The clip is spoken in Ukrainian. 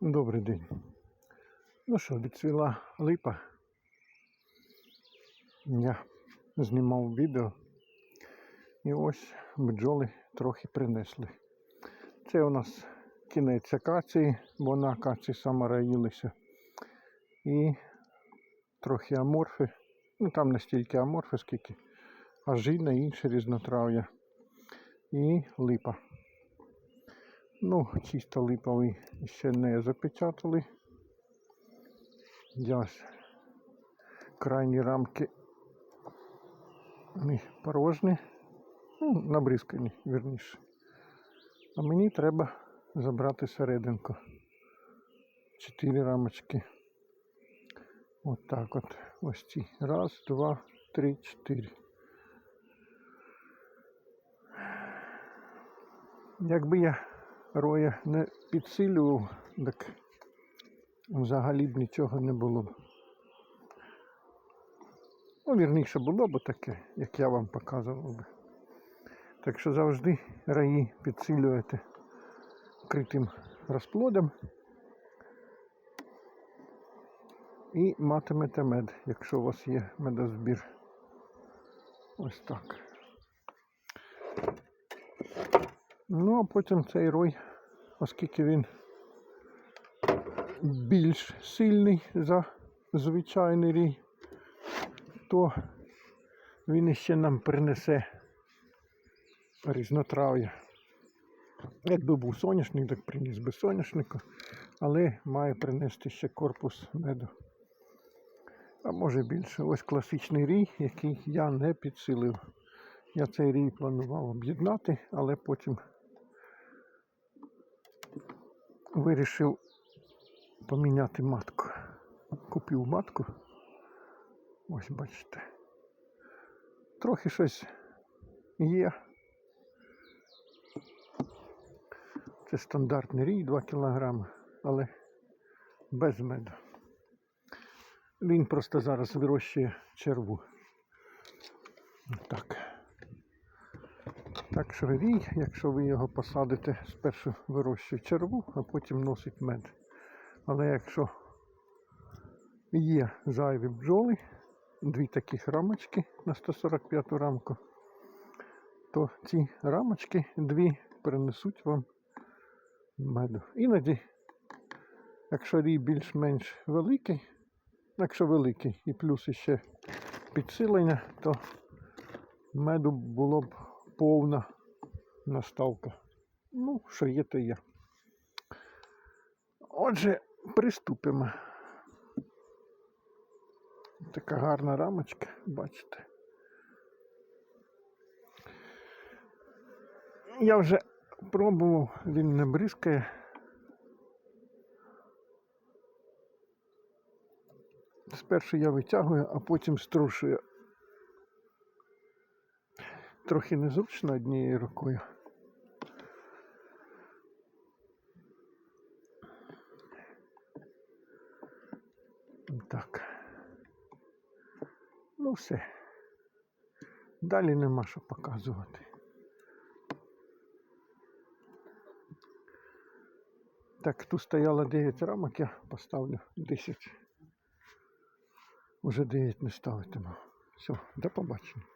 Добрий день. Ну що, відцвіла липа. Я знімав відео. І ось бджоли трохи принесли. Це у нас кінець акації, бо на акації саме раїлися. І трохи аморфи. Ну там не стільки аморфи, скільки ажина і інші різнотрав'я. І липа. Ну, чисто липовий ще не запечатали. Я крайні рамки вони порожні, ну, набризкані, вірніше. А мені треба забрати серединку. Чотири рамочки. От так от. Ось ці. Раз, два, три, чотири. Якби я роя не підсилював, так взагалі б нічого не було б. Ну, вірніше було б таке, як я вам показував би. Так що завжди раї підсилюєте критим розплодом і матимете мед, якщо у вас є медозбір. Ось так. Ну, а потім цей рой, оскільки він більш сильний за звичайний рій, то він іще нам принесе різнотрав'я. Якби був соняшник, так приніс би соняшника, але має принести ще корпус меду. А може більше. Ось класичний рій, який я не підсилив. Я цей рій планував об'єднати, але потім вирішив поміняти матку. Купив матку. Ось бачите. Трохи щось є. Це стандартний рій 2 кг, але без меду. Він просто зараз вирощує черву. Так. Так що рій, якщо ви його посадите, спершу вирощує черву, а потім носить мед. Але якщо є зайві бджоли, дві таких рамочки на 145 рамку, то ці рамочки дві принесуть вам меду. Іноді, якщо рій більш-менш великий, якщо великий і плюс іще підсилення, то меду було б повна наставка. Ну, що є, то є. Отже, приступимо. Така гарна рамочка, бачите. Я вже пробував, він не бризкає. Спершу я витягую, а потім струшую. Трохи незручно однією рукою. Так. Ну все. Далі нема що показувати. Так, тут стояло 9 рамок, я поставлю 10. Уже 9 не ставитиму. Все, до побачення.